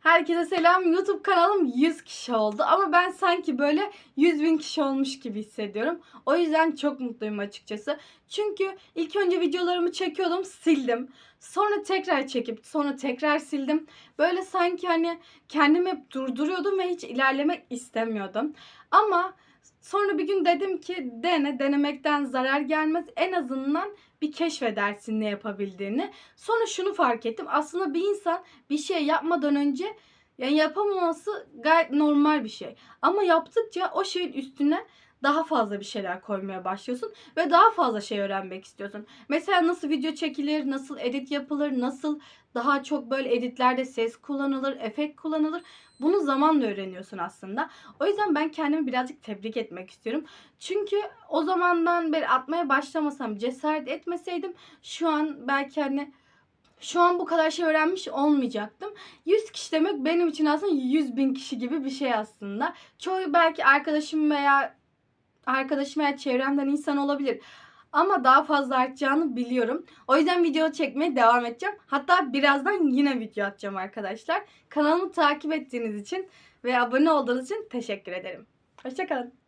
Herkese selam. YouTube kanalım 100 kişi oldu ama ben sanki böyle 100 bin kişi olmuş gibi hissediyorum. O yüzden çok mutluyum açıkçası. Çünkü ilk önce videolarımı çekiyordum, sildim. Sonra tekrar çekip sonra tekrar sildim. Böyle sanki hani kendimi hep durduruyordum ve hiç ilerlemek istemiyordum. Ama sonra bir gün dedim ki dene, denemekten zarar gelmez. En azından bir keşfedersin ne yapabildiğini. Sonra şunu fark ettim. Aslında bir insan bir şey yapmadan önce yani yapamaması gayet normal bir şey. Ama yaptıkça o şeyin üstüne daha fazla bir şeyler koymaya başlıyorsun ve daha fazla şey öğrenmek istiyorsun. Mesela nasıl video çekilir, nasıl edit yapılır, nasıl daha çok böyle editlerde ses kullanılır, efekt kullanılır. Bunu zamanla öğreniyorsun aslında. O yüzden ben kendimi birazcık tebrik etmek istiyorum. Çünkü o zamandan beri atmaya başlamasam, cesaret etmeseydim şu an belki hani şu an bu kadar şey öğrenmiş olmayacaktım. 100 kişi demek benim için aslında 100 bin kişi gibi bir şey aslında. Çoğu belki arkadaşım veya arkadaşım veya çevremden insan olabilir. Ama daha fazla artacağını biliyorum. O yüzden video çekmeye devam edeceğim. Hatta birazdan yine video atacağım arkadaşlar. Kanalımı takip ettiğiniz için ve abone olduğunuz için teşekkür ederim. Hoşçakalın.